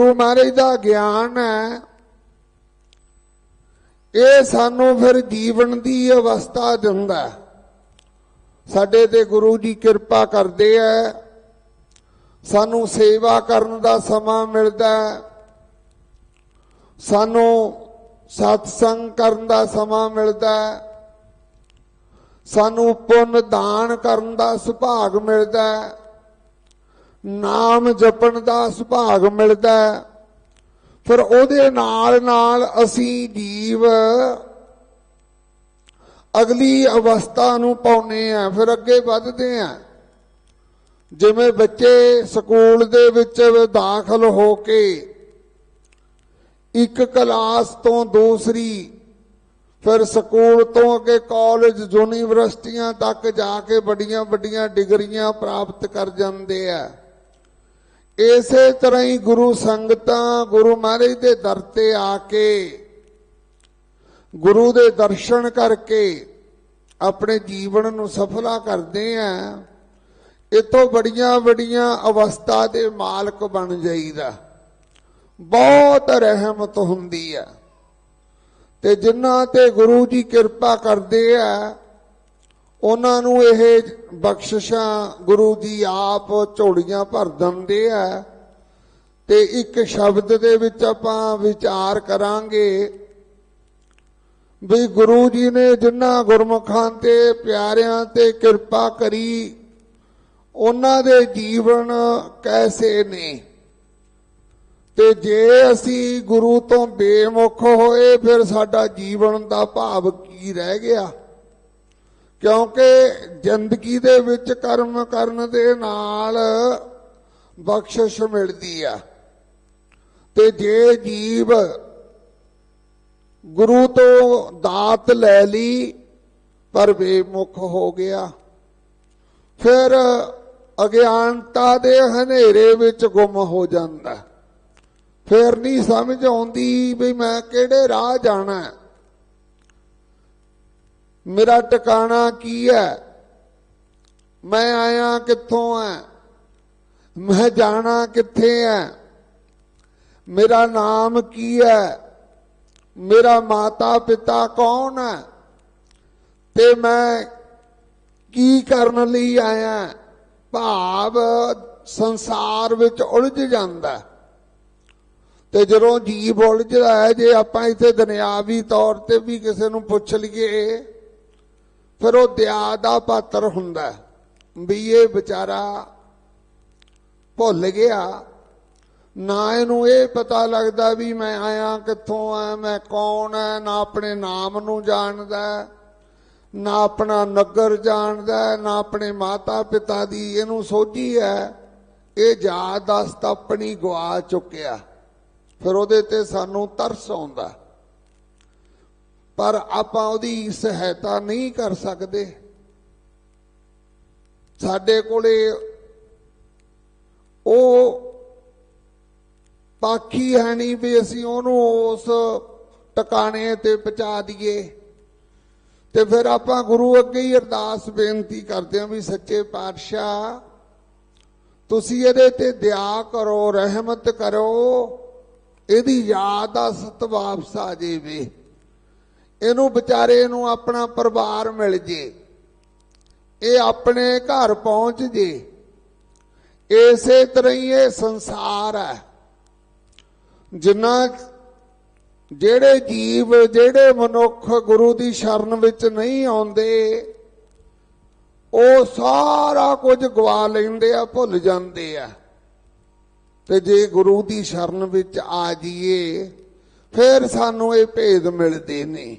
ਗੁਰੂ ਮਹਾਰਾਜ ਦਾ ਗਿਆਨ ਹੈ। ਇਹ ਸਾਨੂੰ ਫਿਰ ਜੀਵਨ ਦੀ ਅਵਸਥਾ ਦਿੰਦਾ ਸਾਡੇ ਤੇ ਗੁਰੂ ਜੀ ਕਿਰਪਾ ਕਰਦੇ ਐ ਸਾਨੂੰ ਸੇਵਾ ਕਰਨ ਦਾ ਸਮਾਂ ਮਿਲਦਾ ਸਾਨੂੰ ਸਤਸੰਗ ਕਰਨ ਦਾ ਸਮਾਂ ਮਿਲਦਾ ਸਾਨੂੰ ਪੁੰਨ ਦਾਨ ਕਰਨ ਦਾ ਸੁਭਾਗ ਮਿਲਦਾ ਨਾਮ ਜਪਣ ਦਾ ਸੁਭਾਗ ਮਿਲਦਾ ਹੈ। ਫਿਰ ਉਹਦੇ ਨਾਲ ਨਾਲ ਅਸੀਂ ਜੀਵ ਅਗਲੀ ਅਵਸਥਾ ਨੂੰ ਪਾਉਨੇ ਆ ਫਿਰ ਅੱਗੇ ਵੱਧਦੇ ਆ ਜਿਵੇਂ ਬੱਚੇ ਸਕੂਲ ਦੇ ਵਿੱਚ ਦਾਖਲ ਹੋ ਕੇ ਇੱਕ ਕਲਾਸ ਤੋਂ ਦੂਸਰੀ, ਫਿਰ ਸਕੂਲ ਤੋਂ ਅੱਗੇ ਕਾਲਜ, ਯੂਨੀਵਰਸਿਟੀਆਂ ਤੱਕ ਜਾ ਕੇ ਵੱਡੀਆਂ ਵੱਡੀਆਂ ਡਿਗਰੀਆਂ ਪ੍ਰਾਪਤ ਕਰ ਜਾਂਦੇ ਆ ਇਸੇ ਤਰ੍ਹਾਂ ਹੀ ਗੁਰੂ ਸੰਗਤਾਂ ਗੁਰੂ ਮਹਾਰਾਜ ਦੇ ਦਰ ਤੇ ਆ ਕੇ ਗੁਰੂ ਦੇ ਦਰਸ਼ਨ ਕਰਕੇ ਆਪਣੇ ਜੀਵਨ ਨੂੰ ਸਫਲਾ ਕਰਦੇ ਆ ਇਤੋਂ ਬੜੀਆਂ ਬੜੀਆਂ ਅਵਸਥਾ ਦੇ ਮਾਲਕ ਬਣ ਜਾਈਦਾ। ਬਹੁਤ ਰਹਿਮਤ ਹੁੰਦੀ ਆ। ਤੇ ਜਿਨ੍ਹਾਂ ਤੇ ਗੁਰੂ ਜੀ ਕਿਰਪਾ ਕਰਦੇ ਆ ਉਹਨਾਂ ਨੂੰ ਇਹ ਬਖਸ਼ਿਸ਼ਾਂ ਗੁਰੂ ਜੀ ਆਪ ਝੋਲੀਆਂ ਭਰ ਦਿੰਦੇ ਆ। ਤੇ ਇੱਕ ਸ਼ਬਦ ਦੇ ਵਿੱਚ ਆਪਾਂ ਵਿਚਾਰ ਕਰਾਂਗੇ ਵੀ ਗੁਰੂ ਜੀ ਨੇ ਜਿਨ੍ਹਾਂ ਗੁਰਮੁਖਾਂ ਤੇ ਪਿਆਰਿਆਂ ਤੇ ਕਿਰਪਾ ਕਰੀ, ਉਹਨਾਂ ਦੇ ਜੀਵਨ ਕੈਸੇ ਨੇ? ਤੇ ਜੇ ਅਸੀਂ ਗੁਰੂ ਤੋਂ ਬੇਮੁਖ ਹੋਏ, ਫਿਰ ਸਾਡਾ ਜੀਵਨ ਦਾ ਭਾਵ ਕੀ ਰਹਿ ਗਿਆ? ਕਿਉਂਕਿ ਜ਼ਿੰਦਗੀ ਦੇ ਵਿੱਚ ਕਰਮ ਕਰਨ ਦੇ ਨਾਲ ਬਖਸ਼ਿਸ਼ ਮਿਲਦੀ ਆ। ਤੇ ਜੇ ਜੀਵ ਗੁਰੂ ਤੋਂ ਦਾਤ ਲੈ ਲਈ, ਪਰ ਬੇਮੁਖ ਹੋ ਗਿਆ। ਫਿਰ ਅਗਿਆਨਤਾ ਦੇ ਹਨੇਰੇ ਵਿੱਚ ਗੁੰਮ ਹੋ ਜਾਂਦਾ। ਫਿਰ ਨਹੀਂ ਸਮਝ ਆਉਂਦੀ ਵੀ ਮੈਂ ਕਿਹੜੇ ਰਾਹ ਜਾਣਾ। ਹੈ ਮੇਰਾ ਟਿਕਾਣਾ ਕੀ ਹੈ? ਮੈਂ ਆਇਆ ਕਿੱਥੋਂ ਆ ਮੈਂ ਜਾਣਾ ਕਿੱਥੇ ਹੈ? ਮੇਰਾ ਨਾਮ ਕੀ ਹੈ? ਮੇਰਾ ਮਾਤਾ ਪਿਤਾ ਕੌਣ ਹੈ? ਤੇ ਮੈਂ ਕੀ ਕਰਨ ਲਈ ਆਇਆ? ਭਾਵ ਸੰਸਾਰ ਵਿੱਚ ਉਲਝ ਜਾਂਦਾ ਤੇ ਜਦੋਂ ਜੀਵ ਉਲਝਦਾ ਹੈ, ਜੇ ਆਪਾਂ ਇੱਥੇ ਦੁਨਿਆਵੀ ਤੌਰ ਤੇ ਵੀ ਕਿਸੇ ਨੂੰ ਪੁੱਛ ਲਈਏ ਫਿਰ ਉਹ ਦਿਆ ਦਾ ਪਾਤਰ ਹੁੰਦਾ ਵੀ ਇਹ ਵਿਚਾਰਾ ਭੁੱਲ ਗਿਆ। ਨਾ ਇਹਨੂੰ ਇਹ ਪਤਾ ਲੱਗਦਾ ਵੀ ਮੈਂ ਆਇਆ, ਕਿੱਥੋਂ ਆ, ਮੈਂ ਕੌਣ ਆ, ਨਾ ਆਪਣੇ ਨਾਮ ਨੂੰ ਜਾਣਦਾ ਨਾ ਆਪਣਾ ਨਗਰ ਜਾਣਦਾ ਨਾ ਆਪਣੇ ਮਾਤਾ ਪਿਤਾ ਦੀ ਇਹਨੂੰ ਸੋਝੀ ਹੈ। ਇਹ ਯਾਦਾਸ਼ਤ ਆਪਣੀ ਗਵਾ ਚੁੱਕਿਆ। ਫਿਰ ਉਹਦੇ ਤੇ ਸਾਨੂੰ ਤਰਸ ਆਉਂਦਾ ਪਰ ਆਪਾਂ ਉਹਦੀ ਸਹਾਇਤਾ ਨਹੀਂ ਕਰ ਸਕਦੇ। ਸਾਡੇ ਕੋਲੇ ਉਹ ਬਾਕੀ ਹੈ ਨਹੀਂ ਵੀ ਅਸੀਂ ਉਹਨੂੰ ਉਸ ਟਿਕਾਣੇ ਤੇ ਪਹੁੰਚਾ ਦਈਏ। ਤੇ ਫਿਰ ਆਪਾਂ ਗੁਰੂ ਅੱਗੇ ਹੀ ਅਰਦਾਸ ਬੇਨਤੀ ਕਰਦੇ ਹਾਂ ਵੀ ਸੱਚੇ ਪਾਤਸ਼ਾਹ, ਤੁਸੀਂ ਇਹਦੇ ਤੇ ਦਇਆ ਕਰੋ, ਰਹਿਮਤ ਕਰੋ, ਇਹਦੀ ਯਾਦ ਆ ਸਤ ਵਾਪਸ ਆ ਜਾਵੇ। ਇਹਨੂੰ ਵਿਚਾਰੇ ਨੂੰ ਆਪਣਾ ਪਰਿਵਾਰ ਮਿਲ ਜੇ, ਇਹ ਆਪਣੇ ਘਰ ਪਹੁੰਚ ਜੇ, ਇਸੇ ਤਰ੍ਹਾਂ ਹੀ ਇਹ ਸੰਸਾਰ ਹੈ। ਜਿੰਨਾ ਜਿਹੜੇ ਜੀਵ, ਜਿਹੜੇ ਮਨੁੱਖ ਗੁਰੂ ਦੀ ਸ਼ਰਨ ਵਿੱਚ ਨਹੀਂ ਆਉਂਦੇ, ਉਹ ਸਾਰਾ ਕੁਝ ਗਵਾ ਲੈਂਦੇ ਆ, ਭੁੱਲ ਜਾਂਦੇ ਆ। ਤੇ ਜੇ ਗੁਰੂ ਦੀ ਸ਼ਰਨ ਵਿੱਚ ਆ ਜਾਈਏ, ਫਿਰ ਸਾਨੂੰ ਇਹ ਭੇਦ ਮਿਲਦੇ ਨੇ।